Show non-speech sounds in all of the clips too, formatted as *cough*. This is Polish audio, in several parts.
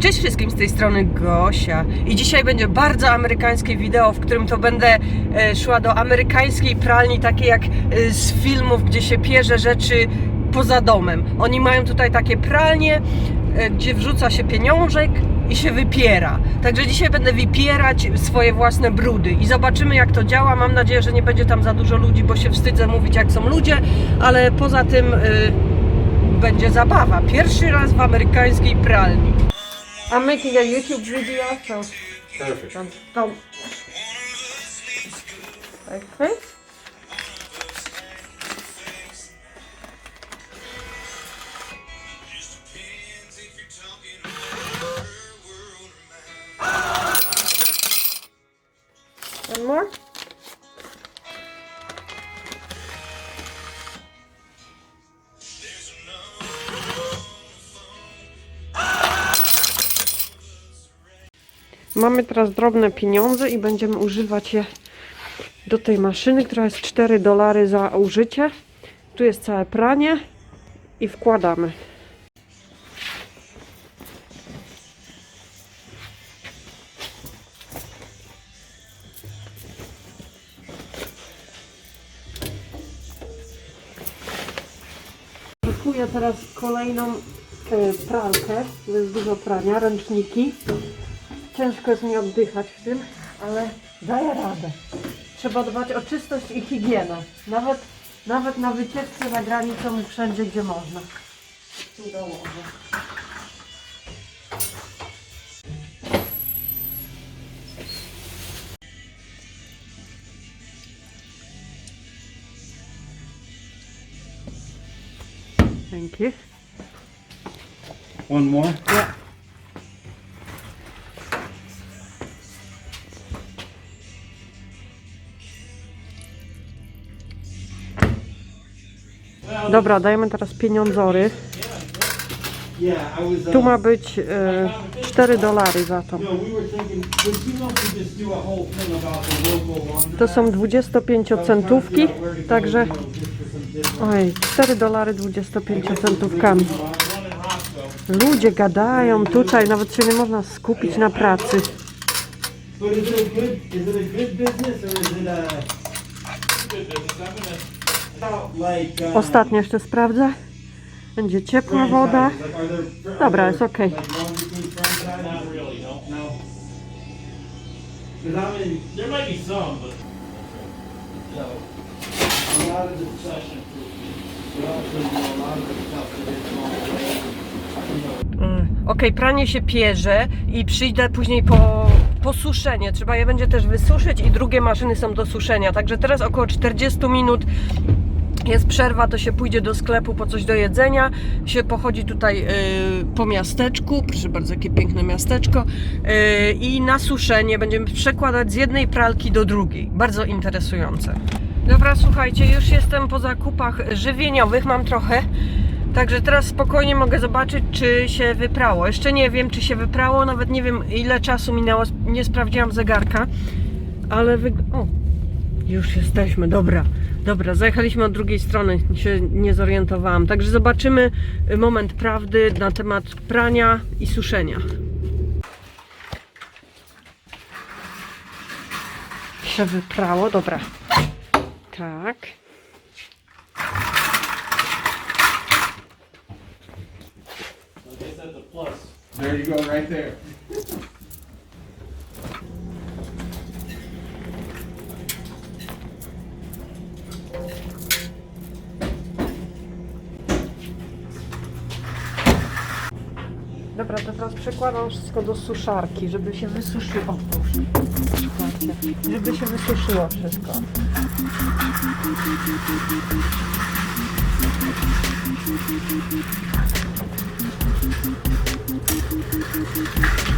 Cześć wszystkim z tej strony Gosia i dzisiaj będzie bardzo amerykańskie wideo, w którym to będę e, szła do amerykańskiej pralni, takiej jak e, z filmów, gdzie się pierze rzeczy poza domem. Oni mają tutaj takie pralnie, e, gdzie wrzuca się pieniążek i się wypiera. Także dzisiaj będę wypierać swoje własne brudy i zobaczymy jak to działa. Mam nadzieję, że nie będzie tam za dużo ludzi, bo się wstydzę mówić jak są ludzie, ale poza tym e, będzie zabawa. Pierwszy raz w amerykańskiej pralni. I'm making a YouTube video, so Perfect. don't, don't. Okay. One Mamy teraz drobne pieniądze i będziemy używać je do tej maszyny, która jest 4 dolary za użycie. Tu jest całe pranie i wkładamy. Szykuję teraz kolejną e, pralkę. Jest dużo prania, ręczniki. Ciężko jest mi oddychać w tym, ale daję radę. Trzeba dbać o czystość i higienę. Nawet, nawet na wycieczce za granicą wszędzie, gdzie można. Tu dołożę. Thank you. One more? Yeah. Dobra, dajemy teraz pieniądzory. Tu ma być e, 4 dolary za to. To są 25 centówki, także oj, 4 dolary 25 centówkami. Ludzie gadają tutaj, nawet się nie można skupić na pracy. But is it a good, is it a good business or is it a? About like. Ostatnio jeszcze sprawdzę. Będzie ciepła woda. Dobra, jest know, Mm, Okej, pranie się pierze i przyjdę później po, po suszenie. Trzeba je będzie też wysuszyć i drugie maszyny są do suszenia. Także teraz około 40 minut jest przerwa, to się pójdzie do sklepu po coś do jedzenia, się pochodzi tutaj y, po miasteczku, proszę bardzo, jakie piękne miasteczko y, i na suszenie będziemy przekładać z jednej pralki do drugiej. Bardzo interesujące. Dobra, słuchajcie, już jestem po zakupach żywieniowych, mam trochę. Także teraz spokojnie mogę zobaczyć, czy się wyprało. Jeszcze nie wiem, czy się wyprało, nawet nie wiem, ile czasu minęło, nie sprawdziłam zegarka, ale. O, już jesteśmy, dobra. Dobra, zajechaliśmy od drugiej strony, się nie zorientowałam. Także zobaczymy y, moment prawdy na temat prania i suszenia. Się wyprało, dobra. Tak. There you go, right there. Dobra, teraz przekładam wszystko do suszarki, żeby się wysuszyło. Żeby się wysuszyło wszystko. Dobra,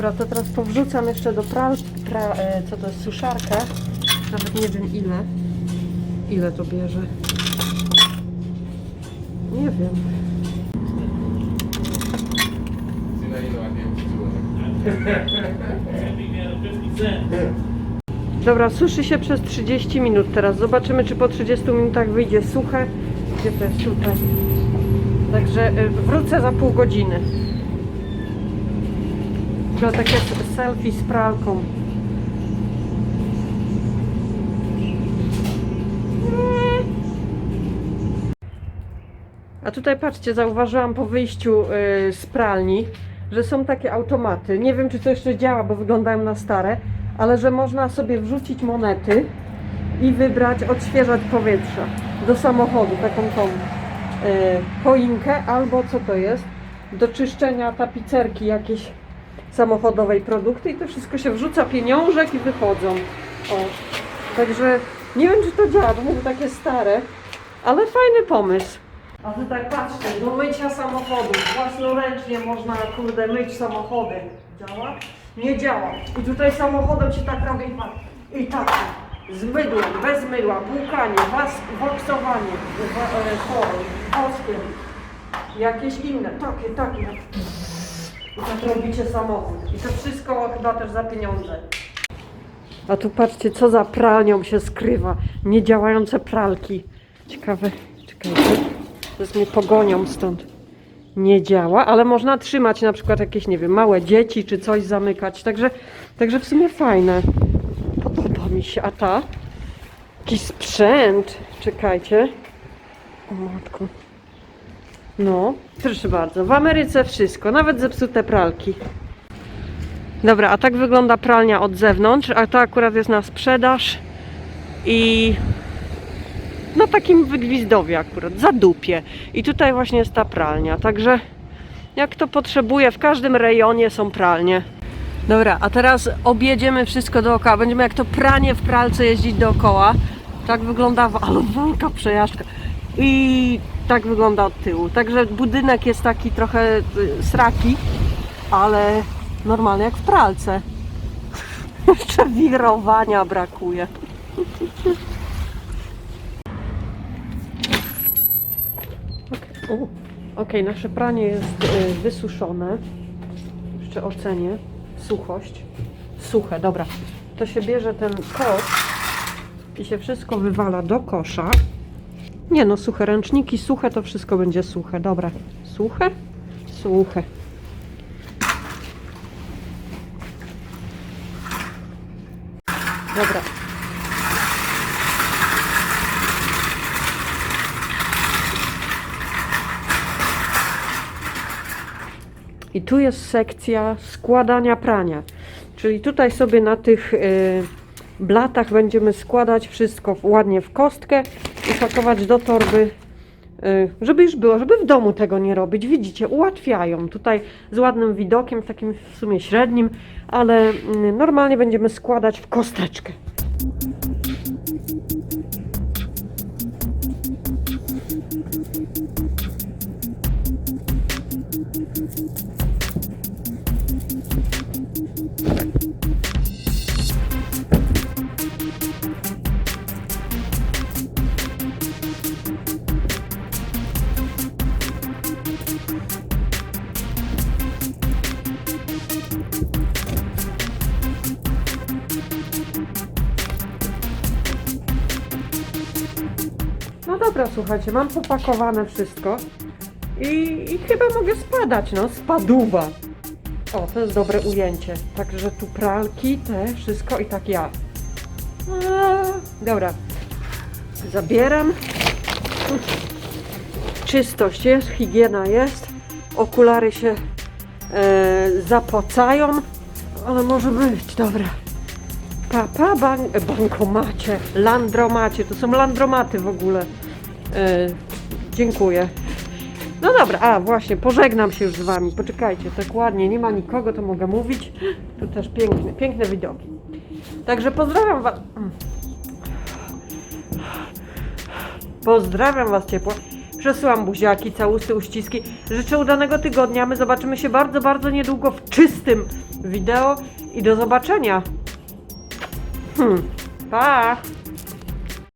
Dobra, to teraz powrzucam jeszcze do pral... Pra, e, co to jest? Suszarkę. Nawet nie wiem ile. Ile to bierze. Nie wiem. Maybe at 50 cents. Dobra, suszy się przez 30 minut teraz. Zobaczymy, czy po 30 minutach wyjdzie suche. Gdzie to jest tutaj? Także y, wrócę za pół godziny. To takie selfie z pralką. A tutaj patrzcie, zauważyłam po wyjściu y, z pralni, że są takie automaty. Nie wiem, czy to jeszcze działa, bo wyglądają na stare, ale że można sobie wrzucić monety i wybrać odświeżać powietrza do samochodu, taką tą y, choinkę, albo co to jest, do czyszczenia tapicerki jakiejś samochodowej produkty i to wszystko się wrzuca pieniążek i wychodzą. O. Także nie wiem, czy to działa, bo mówię takie stare, ale fajny pomysł. A tutaj patrzcie, do mycia samochodów. Własnoręcznie można, kurde, myć samochody. Działa? Nie działa. I tutaj samochodem się tak robi i tak. Tak. Z mydłem, bez mydła, płukanie, woksowanie, wa- e, sorry, oskiem. Jakieś inne, takie, takie. Tak robicie samochód. I to wszystko chyba też za pieniądze. A tu patrzcie, co za pralnią się skrywa. Niedziałające pralki. Ciekawe, czekajcie. Teraz mnie pogonią stąd. Nie działa, ale można trzymać na przykład jakieś, nie wiem, małe dzieci czy coś zamykać. Także, także w sumie fajne. Podoba mi się. A ta? Jakiś sprzęt. Czekajcie. O matku. No, proszę bardzo. W Ameryce wszystko, nawet zepsute pralki. Dobra, a tak wygląda pralnia od zewnątrz, a to akurat jest na sprzedaż i na takim wygwizdowie akurat, za dupie. I tutaj właśnie jest ta pralnia, także jak to potrzebuje, w każdym rejonie są pralnie. Dobra, a teraz objedziemy wszystko dookoła. Będziemy jak to pranie w pralce jeździć dookoła. Tak wygląda, w- ale *laughs* wielka przejażdżka. I tak wygląda od tyłu. Także budynek jest taki trochę y, sraki, ale normalny jak w pralce. *laughs* Jeszcze wirowania brakuje. Okej, Okej, nasze pranie jest y, wysuszone. Jeszcze ocenię suchość. Suche, dobra. To się bierze ten kosz i się wszystko wywala do kosza. Nie no, suche ręczniki, suche to wszystko będzie suche. Dobra. Suche? Suche. Dobra. I tu jest sekcja składania prania. Czyli tutaj sobie na tych y, blatach będziemy składać wszystko ładnie w kostkę i pakować do torby, y, żeby już było, żeby w domu tego nie robić. Widzicie, ułatwiają. Tutaj z ładnym widokiem, takim w sumie średnim, ale y, normalnie będziemy składać w kosteczkę. Dobra, słuchajcie, mam popakowane wszystko i, i chyba mogę spadać, no, spaduwa. O, to jest dobre ujęcie. Także tu pralki, te, wszystko i tak ja. A, dobra, zabieram. Czystość jest, higiena jest, okulary się e, zapocają, ale może być, dobra. Papa ban bankomacie, landromacie, to są landromaty w ogóle. E, dziękuję. No dobra, a właśnie, pożegnam się już z Wami. Poczekajcie, tak ładnie, nie ma nikogo, to mogę mówić. Tu też piękne, piękne widoki. Także pozdrawiam Was. Pozdrawiam Was ciepło. Przesyłam buziaki, całusy, uściski. Życzę udanego tygodnia. My zobaczymy się bardzo, bardzo niedługo w czystym wideo i do zobaczenia. Hmm. Pa!